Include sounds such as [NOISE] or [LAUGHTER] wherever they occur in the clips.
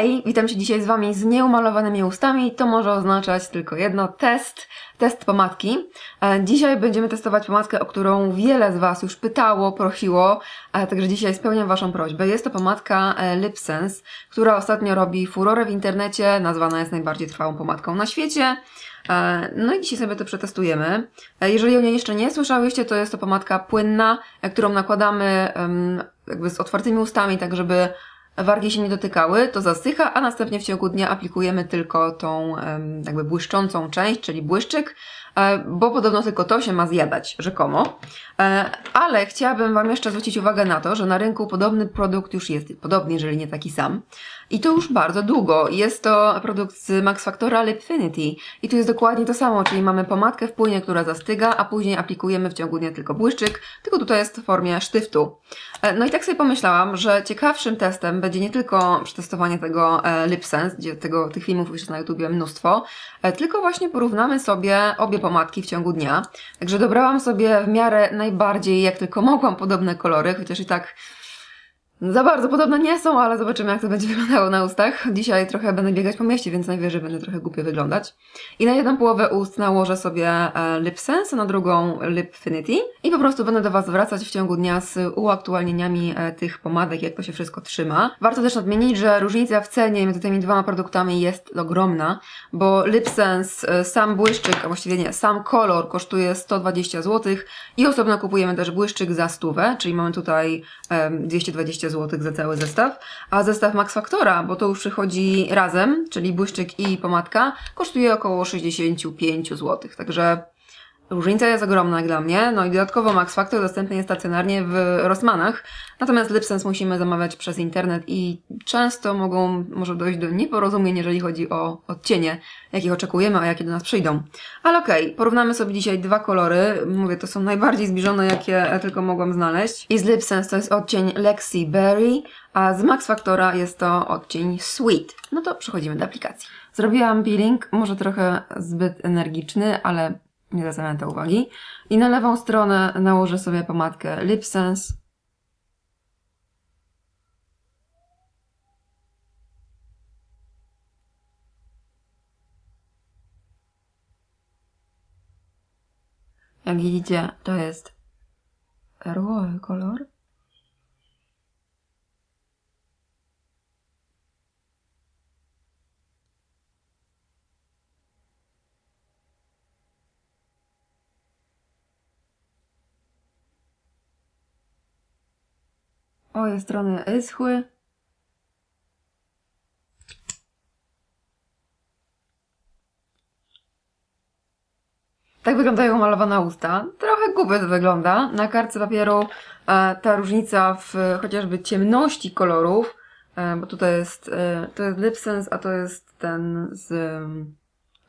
Hej, witam się dzisiaj z Wami z nieumalowanymi ustami. To może oznaczać tylko jedno, test, test pomadki. E, Dzisiaj będziemy testować pomadkę, o którą wiele z Was już pytało, prosiło, e, także dzisiaj spełniam Waszą prośbę. Jest to pomadka e, LipSense, która ostatnio robi furorę w internecie, nazwana jest najbardziej trwałą pomadką na świecie. No i dzisiaj sobie to przetestujemy. Jeżeli o niej jeszcze nie słyszałyście, to jest to pomadka płynna, którą nakładamy jakby z otwartymi ustami, tak żeby wargi się nie dotykały, to zasycha, a następnie w ciągu dnia aplikujemy tylko tą jakby błyszczącą część, czyli błyszczyk, bo podobno tylko to się ma zjadać, rzekomo. E, Ale chciałabym Wam jeszcze zwrócić uwagę na to, że na rynku podobny produkt już jest, podobny, jeżeli nie taki sam. I to już bardzo długo. Jest to produkt z Max Factora Lipfinity. I tu jest dokładnie to samo, czyli mamy pomadkę w płynie, która zastyga, a później aplikujemy w ciągu dnia tylko błyszczyk, tylko tutaj jest w formie sztyftu. E, No i tak sobie pomyślałam, że ciekawszym testem będzie nie tylko przetestowanie tego e, LipSense, gdzie tego, tych filmów już jest na YouTubie mnóstwo, e, tylko właśnie porównamy sobie obie pomadki w ciągu dnia. Także dobrałam sobie w miarę najbardziej, jak tylko mogłam, podobne kolory, chociaż i tak za bardzo podobne nie są, ale zobaczymy, jak to będzie wyglądało na ustach. Dzisiaj trochę będę biegać po mieście, więc najwyżej będę trochę głupio wyglądać. I na jedną połowę ust nałożę sobie e, LipSense, a na drugą Lipfinity. I po prostu będę do Was wracać w ciągu dnia z uaktualnieniami e, tych pomadek, jak to się wszystko trzyma. Warto też nadmienić, że różnica w cenie między tymi dwoma produktami jest ogromna, bo LipSense, e, sam błyszczyk, a właściwie nie, sam kolor kosztuje 120 zł i osobno kupujemy też błyszczyk za stówę, czyli mamy tutaj em, 220 zł za cały zestaw, a zestaw Max Factora, bo to już przychodzi razem, czyli błyszczyk i pomadka, kosztuje około 65 zł, także różnica jest ogromna dla mnie, no i dodatkowo Max Factor dostępny jest stacjonarnie w Rossmanach, natomiast Lipsense musimy zamawiać przez internet i często mogą, może dojść do nieporozumień, jeżeli chodzi o odcienie, jakich oczekujemy, a jakie do nas przyjdą. Ale okej, porównamy sobie dzisiaj dwa kolory. Mówię, to są najbardziej zbliżone, jakie tylko mogłam znaleźć. I z Lipsense to jest odcień Lexi Berry, a z Max Factora jest to odcień Sweet. No to przechodzimy do aplikacji. Zrobiłam peeling, może trochę zbyt energiczny, ale nie zwracam to uwagi. I na lewą stronę nałożę sobie pomadkę Lipsense. Jak widzicie, to jest perłowy kolor. Obie strony wyschły. Tak wyglądają malowane usta. Trochę głupio to wygląda. Na kartce papieru e, ta różnica w chociażby ciemności kolorów, e, bo tutaj jest, e, to jest Lipsense, a to jest ten z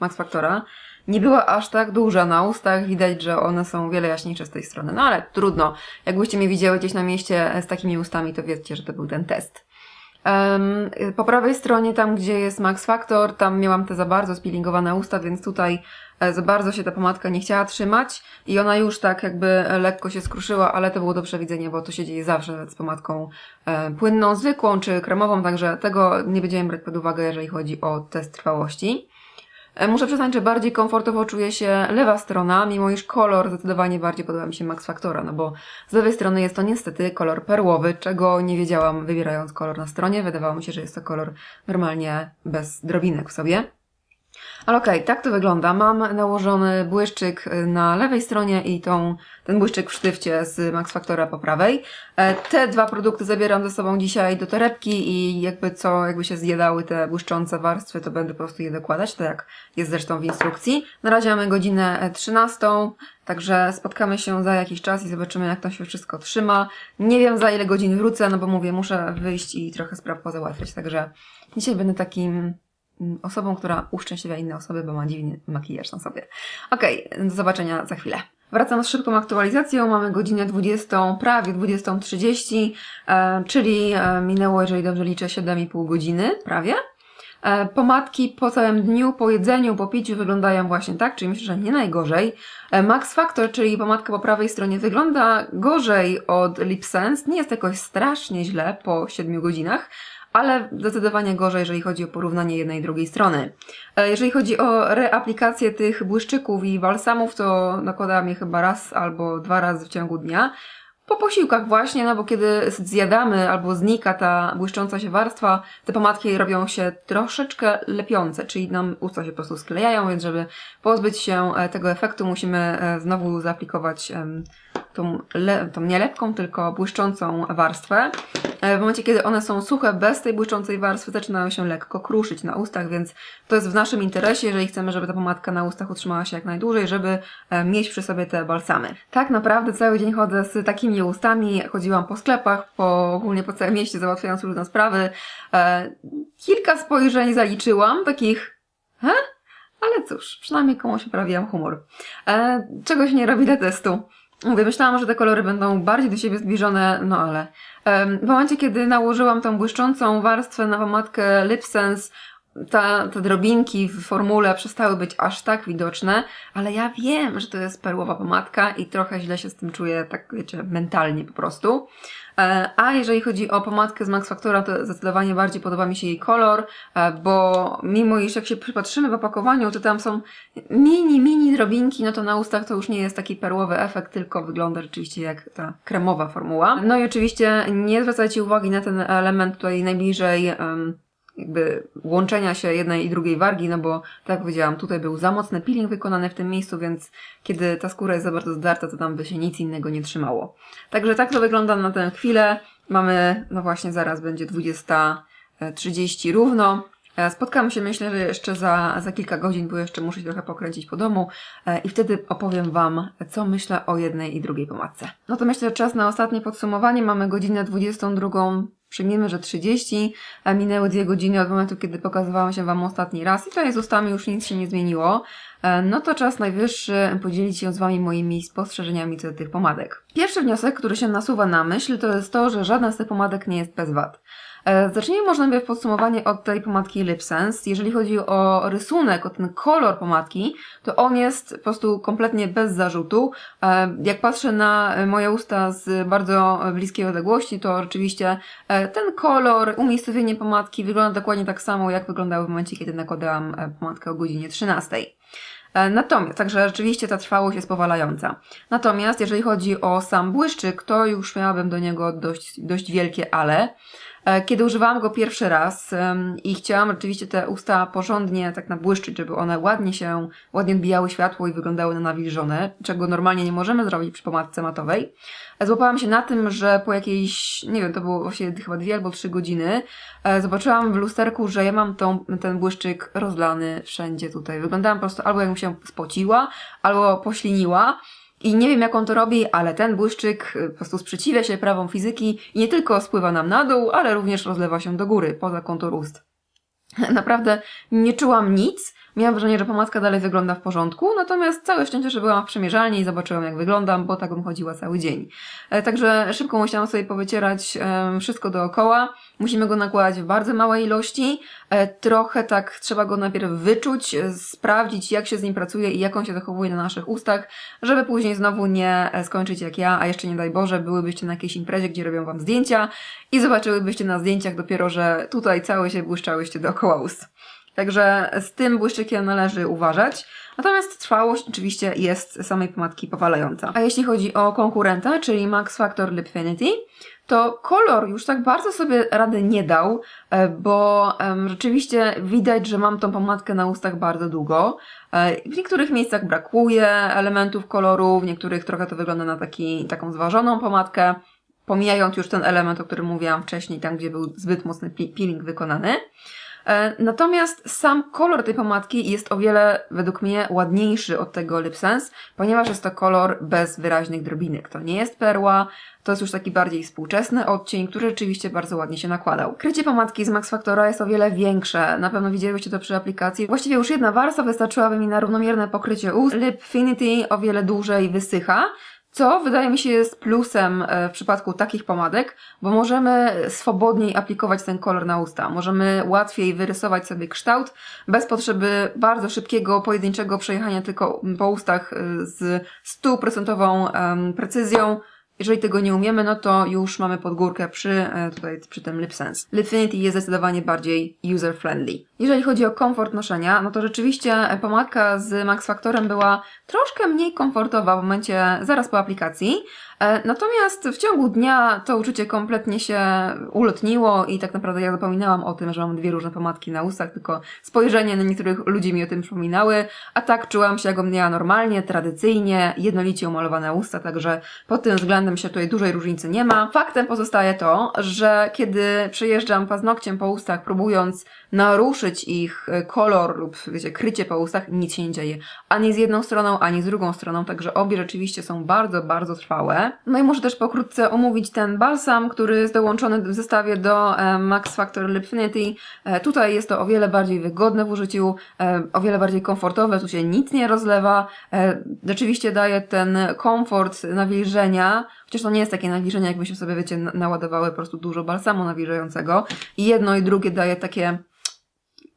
Max Factora, nie była aż tak duża na ustach. Widać, że one są wiele jaśniejsze z tej strony. No ale trudno. Jakbyście mnie widziały gdzieś na mieście z takimi ustami, to wiecie, że to był ten test. Em, po prawej stronie, tam gdzie jest Max Factor, tam miałam te za bardzo spillingowane usta, więc tutaj e, za bardzo się ta pomadka nie chciała trzymać i ona już tak jakby lekko się skruszyła, ale to było do przewidzenia, bo to się dzieje zawsze z pomadką e, płynną, zwykłą czy kremową, także tego nie będziemy brać pod uwagę, jeżeli chodzi o test trwałości. E, Muszę przyznać, że bardziej komfortowo czuje się lewa strona, mimo iż kolor zdecydowanie bardziej podoba mi się Max Factora, no bo z lewej strony jest to niestety kolor perłowy, czego nie wiedziałam wybierając kolor na stronie. Wydawało mi się, że jest to kolor normalnie bez drobinek w sobie. Ale okej, tak to wygląda. Mam nałożony błyszczyk y, na lewej stronie i tą, ten błyszczyk w sztywcie z Max Factora po prawej. E, Te dwa produkty zabieram ze sobą dzisiaj do torebki i jakby co, jakby się zjadały te błyszczące warstwy, to będę po prostu je dokładać, tak jak jest zresztą w instrukcji. Na razie mamy godzinę e, 13, także spotkamy się za jakiś czas i zobaczymy jak to się wszystko trzyma. Nie wiem za ile godzin wrócę, no bo mówię, muszę wyjść i trochę spraw pozałatwiać, także dzisiaj będę takim osobą, która uszczęśliwia inne osoby, bo ma dziwny makijaż na sobie. Okej, do zobaczenia za chwilę. Wracam z szybką aktualizacją. Mamy godzinę 20, prawie 20.30, e, czyli e, minęło, jeżeli dobrze liczę, 7,5 godziny, prawie. E, Pomadki po całym dniu, po jedzeniu, po piciu wyglądają właśnie tak, czyli myślę, że nie najgorzej. Max Factor, czyli pomadka po prawej stronie, wygląda gorzej od Lip Sense. Nie jest jakoś strasznie źle po 7 godzinach, ale zdecydowanie gorzej, jeżeli chodzi o porównanie jednej i drugiej strony. E, Jeżeli chodzi o reaplikację tych błyszczyków i balsamów, to nakładałam je chyba raz albo dwa razy w ciągu dnia. Po posiłkach właśnie, no bo kiedy zjadamy albo znika ta błyszcząca się warstwa, te pomadki robią się troszeczkę lepiące, czyli nam usta się po prostu sklejają, więc żeby pozbyć się e, tego efektu musimy e, znowu zaaplikować tą, tą nie lepką, tylko błyszczącą warstwę. E, W momencie, kiedy one są suche, bez tej błyszczącej warstwy, zaczynają się lekko kruszyć na ustach, więc to jest w naszym interesie, jeżeli chcemy, żeby ta pomadka na ustach utrzymała się jak najdłużej, żeby e, mieć przy sobie te balsamy. Tak naprawdę cały dzień chodzę z takimi ustami, chodziłam po sklepach, po, ogólnie po całym mieście, załatwiając różne sprawy. E, kilka spojrzeń zaliczyłam, takich, he? Ale cóż, przynajmniej komuś poprawiłam humor. Czego się nie robi dla testu. Mówię, myślałam, że te kolory będą bardziej do siebie zbliżone, no ale w momencie, kiedy nałożyłam tą błyszczącą warstwę na pomadkę Lip Sense, ta, te drobinki w formule przestały być aż tak widoczne, ale ja wiem, że to jest perłowa pomadka i trochę źle się z tym czuję, tak wiecie, mentalnie po prostu. E, A jeżeli chodzi o pomadkę z Max Factora, to zdecydowanie bardziej podoba mi się jej kolor, e, bo mimo iż jak się przypatrzymy w opakowaniu, to tam są mini, mini drobinki, no to na ustach to już nie jest taki perłowy efekt, tylko wygląda rzeczywiście jak ta kremowa formuła. No i oczywiście nie zwracajcie uwagi na ten element tutaj najbliżej em, jakby łączenia się jednej i drugiej wargi, no bo tak jak powiedziałam, tutaj był za mocny peeling wykonany w tym miejscu, więc kiedy ta skóra jest za bardzo zdarta, to tam by się nic innego nie trzymało. Także tak to wygląda na tę chwilę. Mamy, no właśnie zaraz będzie 20.30 równo. E, Spotkamy się myślę, że jeszcze za, za kilka godzin, bo jeszcze muszę się trochę pokręcić po domu e, i wtedy opowiem Wam, co myślę o jednej i drugiej pomadce. No to myślę, że czas na ostatnie podsumowanie. Mamy godzinę 22. Przyjmiemy, że 30, a minęły dwie godziny od momentu, kiedy pokazywałam się Wam ostatni raz i jest z ustami już nic się nie zmieniło. E, No to czas najwyższy podzielić się z Wami moimi spostrzeżeniami co do tych pomadek. Pierwszy wniosek, który się nasuwa na myśl, to jest to, że żadna z tych pomadek nie jest bez wad. E, Zacznijmy może najpierw podsumowanie od tej pomadki Lip Sense. Jeżeli chodzi o rysunek, o ten kolor pomadki, to on jest po prostu kompletnie bez zarzutu. E, Jak patrzę na moje usta z bardzo bliskiej odległości, to rzeczywiście e, ten kolor, umiejscowienie pomadki wygląda dokładnie tak samo, jak wyglądały w momencie, kiedy nakładałam pomadkę o godzinie 13. E, Natomiast, także rzeczywiście ta trwałość jest powalająca. Natomiast jeżeli chodzi o sam błyszczyk, to już miałabym do niego dość, dość wielkie ale. E, Kiedy używałam go pierwszy raz i chciałam rzeczywiście te usta porządnie tak nabłyszczyć, żeby one ładnie się, ładnie odbijały światło i wyglądały na nawilżone, czego normalnie nie możemy zrobić przy pomadce matowej, e, złapałam się na tym, że po jakiejś, nie wiem, to było właśnie chyba dwie albo trzy godziny, e, zobaczyłam w lusterku, że ja mam tą, ten błyszczyk rozlany wszędzie tutaj. Wyglądałam po prostu albo jakbym się spociła, albo pośliniła. I nie wiem, jak on to robi, ale ten błyszczyk y, po prostu sprzeciwia się prawom fizyki i nie tylko spływa nam na dół, ale również rozlewa się do góry, poza kontur ust. [LAUGHS] Naprawdę nie czułam nic. Miałam wrażenie, że pomadka dalej wygląda w porządku, natomiast całe szczęście, że byłam w przemierzalni i zobaczyłam, jak wyglądam, bo tak bym chodziła cały dzień. E, Także szybko musiałam sobie powycierać wszystko dookoła. Musimy go nakładać w bardzo małej ilości. E, Trochę tak trzeba go najpierw wyczuć, e, sprawdzić, jak się z nim pracuje i jak on się zachowuje na naszych ustach, żeby później znowu nie skończyć jak ja, a jeszcze nie daj Boże, byłybyście na jakiejś imprezie, gdzie robią wam zdjęcia i zobaczyłybyście na zdjęciach dopiero, że tutaj całe się błyszczałyście dookoła ust. Także z tym błyszczykiem należy uważać. Natomiast trwałość oczywiście jest samej pomadki powalająca. A jeśli chodzi o konkurenta, czyli Max Factor Lipfinity, to kolor już tak bardzo sobie rady nie dał, e, bo rzeczywiście widać, że mam tą pomadkę na ustach bardzo długo. E, W niektórych miejscach brakuje elementów koloru, w niektórych trochę to wygląda na taki, taką zważoną pomadkę, pomijając już ten element, o którym mówiłam wcześniej, tam gdzie był zbyt mocny peeling wykonany. E, Natomiast sam kolor tej pomadki jest o wiele, według mnie, ładniejszy od tego Lip Sense, ponieważ jest to kolor bez wyraźnych drobinek. To nie jest perła, to jest już taki bardziej współczesny odcień, który rzeczywiście bardzo ładnie się nakładał. Krycie pomadki z Max Factora jest o wiele większe. Na pewno widzieliście to przy aplikacji. Właściwie już jedna warstwa wystarczyłaby mi na równomierne pokrycie ust. Lipfinity o wiele dłużej wysycha. Co wydaje mi się jest plusem e, w przypadku takich pomadek, bo możemy swobodniej aplikować ten kolor na usta. Możemy łatwiej wyrysować sobie kształt bez potrzeby bardzo szybkiego, pojedynczego przejechania tylko po ustach e, z stuprocentową precyzją. Jeżeli tego nie umiemy, no to już mamy podgórkę przy, e, tutaj, przy tym LipSense. Lipfinity jest zdecydowanie bardziej user-friendly. Jeżeli chodzi o komfort noszenia, no to rzeczywiście e, pomadka z Max Factorem była troszkę mniej komfortowa w momencie zaraz po aplikacji. E, Natomiast w ciągu dnia to uczucie kompletnie się ulotniło i tak naprawdę ja zapominałam o tym, że mam dwie różne pomadki na ustach, tylko spojrzenie na niektórych ludzi mi o tym przypominały, a tak czułam się jakbym miała normalnie, tradycyjnie, jednolicie umalowane usta, także pod tym względem się tutaj dużej różnicy nie ma. Faktem pozostaje to, że kiedy przejeżdżam paznokciem po ustach, próbując naruszyć ich e, kolor lub wiecie, krycie po ustach, nic się nie dzieje. Ani z jedną stroną, ani z drugą stroną, także obie rzeczywiście są bardzo, bardzo trwałe. No i muszę też pokrótce omówić ten balsam, który jest dołączony w zestawie do e, Max Factor Lipfinity. E, tutaj jest to o wiele bardziej wygodne w użyciu, o wiele bardziej komfortowe, tu się nic nie rozlewa. Rzeczywiście daje ten komfort nawilżenia, chociaż to nie jest takie nawilżenie, jakbyśmy sobie, wiecie, na- naładowały po prostu dużo balsamu nawilżającego. I jedno i drugie daje takie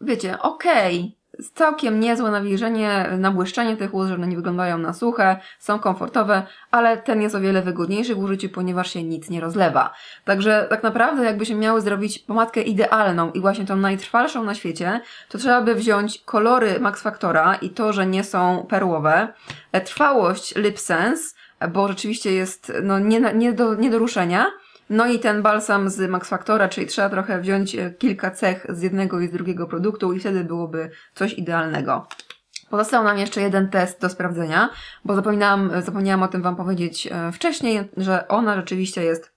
wiecie, okej, całkiem niezłe nawilżenie, nabłyszczenie tych ust, że one nie wyglądają na suche, są komfortowe, ale ten jest o wiele wygodniejszy w użyciu, ponieważ się nic nie rozlewa. Także tak naprawdę jakbyśmy miały zrobić pomadkę idealną i właśnie tą najtrwalszą na świecie, to trzeba by wziąć kolory Max Factora i to, że nie są perłowe, e, trwałość Lip Sense, bo rzeczywiście jest no, nie, nie, do, nie do ruszenia, no i ten balsam z Max Factora, czyli trzeba trochę wziąć e, kilka cech z jednego i z drugiego produktu i wtedy byłoby coś idealnego. Pozostał nam jeszcze jeden test do sprawdzenia, bo zapominałam, zapomniałam o tym Wam powiedzieć e, wcześniej, że ona rzeczywiście jest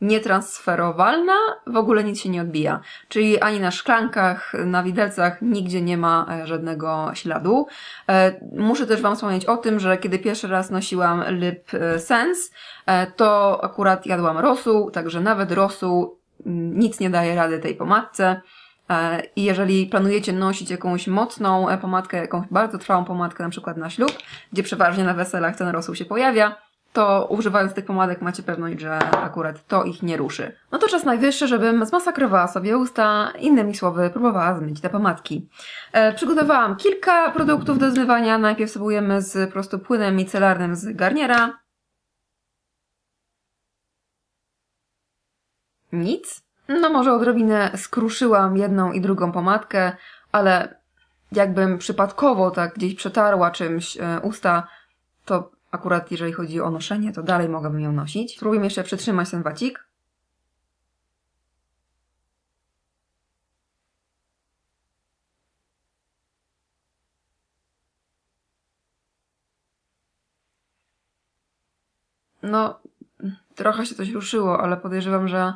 nietransferowalna, w ogóle nic się nie odbija. Czyli ani na szklankach, na widelcach nigdzie nie ma e, żadnego śladu. E, Muszę też Wam wspomnieć o tym, że kiedy pierwszy raz nosiłam Lip e, Sense, to akurat jadłam rosół, także nawet rosół mm, nic nie daje rady tej pomadce. I jeżeli planujecie nosić jakąś mocną pomadkę, jakąś bardzo trwałą pomadkę, na przykład na ślub, gdzie przeważnie na weselach ten rosół się pojawia, to używając tych pomadek macie pewność, że akurat to ich nie ruszy. No to czas najwyższy, żebym zmasakrowała sobie usta, innymi słowy, próbowała zmyć te pomadki. E, przygotowałam kilka produktów do zmywania. Najpierw spróbujemy z po prostu płynem micelarnym z Garniera. Nic. No może odrobinę skruszyłam jedną i drugą pomadkę, ale jakbym przypadkowo tak gdzieś przetarła czymś e, usta, to akurat jeżeli chodzi o noszenie, to dalej mogłabym ją nosić. Spróbujmy jeszcze przytrzymać ten wacik. No, trochę się coś ruszyło, ale podejrzewam, że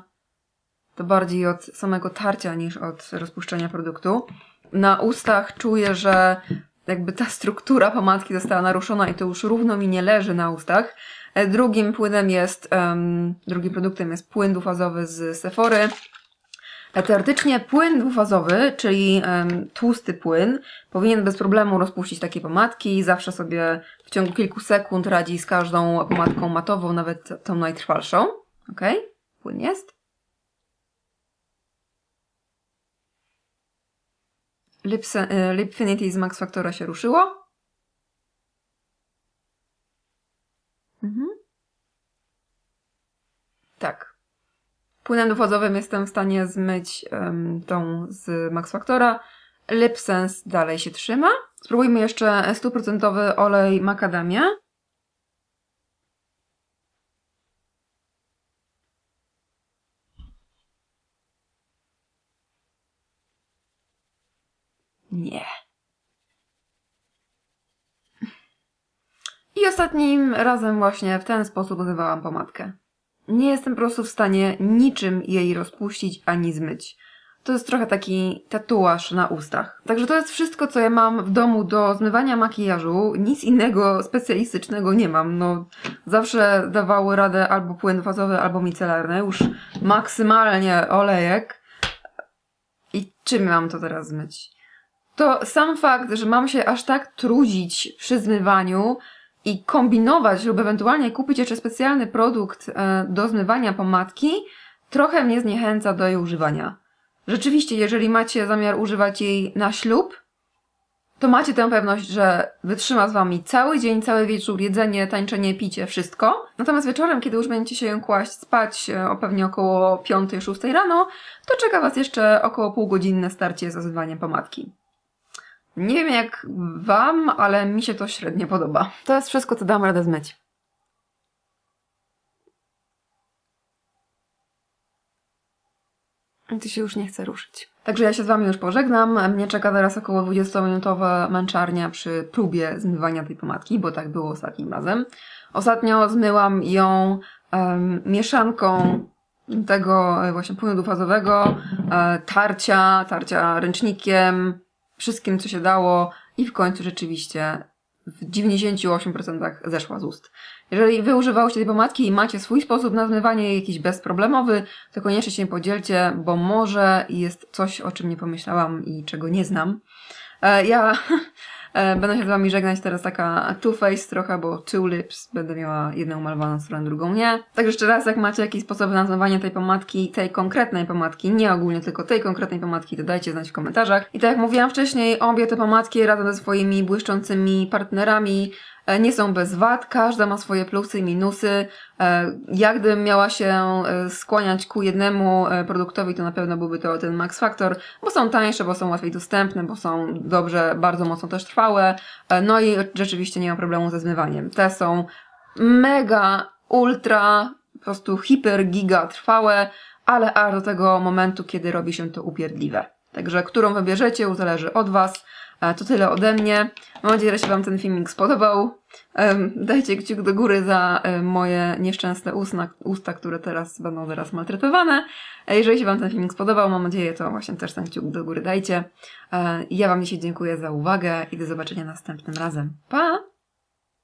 to bardziej od samego tarcia niż od rozpuszczenia produktu. Na ustach czuję, że jakby ta struktura pomadki została naruszona i to już równo mi nie leży na ustach. E, Drugim płynem jest, em, drugim produktem jest płyn dwufazowy z Sephory. E, Teoretycznie płyn dwufazowy, czyli em, tłusty płyn, powinien bez problemu rozpuścić takie pomadki. Zawsze sobie w ciągu kilku sekund radzi z każdą pomadką matową, nawet tą najtrwalszą. Ok? Płyn jest. Lipse- e, Lipfinity z Max Factora się ruszyło. Mhm. Tak. Płynem dwufazowym jestem w stanie zmyć em, tą z Max Factora. Lipsense dalej się trzyma. Spróbujmy jeszcze stuprocentowy olej macadamia. Nie. I ostatnim razem właśnie w ten sposób używałam pomadkę. Nie jestem po prostu w stanie niczym jej rozpuścić ani zmyć. To jest trochę taki tatuaż na ustach. Także to jest wszystko, co ja mam w domu do zmywania makijażu. Nic innego specjalistycznego nie mam. No, zawsze dawały radę albo płyn fazowy, albo micelarny. Już maksymalnie olejek. I czym mam to teraz zmyć? To sam fakt, że mam się aż tak trudzić przy zmywaniu i kombinować lub ewentualnie kupić jeszcze specjalny produkt e, do zmywania pomadki, trochę mnie zniechęca do jej używania. Rzeczywiście, jeżeli macie zamiar używać jej na ślub, to macie tę pewność, że wytrzyma z Wami cały dzień, cały wieczór, jedzenie, tańczenie, picie, wszystko. Natomiast wieczorem, kiedy już będziecie się kłaść spać e, o pewnie około 5-6 rano, to czeka Was jeszcze około półgodzinne starcie z pomadki. Nie wiem jak Wam, ale mi się to średnio podoba. To jest wszystko, co dam radę zmyć. I ty się już nie chce ruszyć. Także ja się z Wami już pożegnam. Mnie czeka teraz około 20-minutowa męczarnia przy próbie zmywania tej pomadki, bo tak było ostatnim razem. Ostatnio zmyłam ją em, mieszanką tego e, właśnie płynu dwufazowego, e, tarcia, tarcia ręcznikiem, wszystkim co się dało i w końcu rzeczywiście w 98% zeszła z ust. Jeżeli wy używałyście tej pomadki i macie swój sposób na zmywanie jakiś bezproblemowy, to koniecznie się podzielcie, bo może jest coś, o czym nie pomyślałam i czego nie znam. E, ja [LAUGHS] będę się z wami żegnać teraz taka two-face trochę, bo two lips. Będę miała jedną malowaną stronę, drugą nie. Także jeszcze raz, jak macie jakieś sposoby na zmywanie tej pomadki, tej konkretnej pomadki, nie ogólnie tylko tej konkretnej pomadki, to dajcie znać w komentarzach. I tak jak mówiłam wcześniej, obie te pomadki razem ze swoimi błyszczącymi partnerami e, nie są bez wad, każda ma swoje plusy i minusy. E, Jak gdybym miała się e, skłaniać ku jednemu e, produktowi, to na pewno byłby to ten Max Factor, bo są tańsze, bo są łatwiej dostępne, bo są dobrze, bardzo mocno też trwałe. E, No i rzeczywiście nie mam problemu ze zmywaniem. Te są mega, ultra, po prostu hiper, giga trwałe, ale aż do tego momentu, kiedy robi się to upierdliwe. Także którą wybierzecie, zależy od Was. To tyle ode mnie. Mam nadzieję, że się Wam ten filmik spodobał. Dajcie kciuk do góry za moje nieszczęsne usta, usta, które teraz będą teraz maltretowane. Jeżeli się Wam ten filmik spodobał, mam nadzieję, to właśnie też ten kciuk do góry dajcie. E, ja Wam dzisiaj dziękuję za uwagę i do zobaczenia następnym razem. Pa!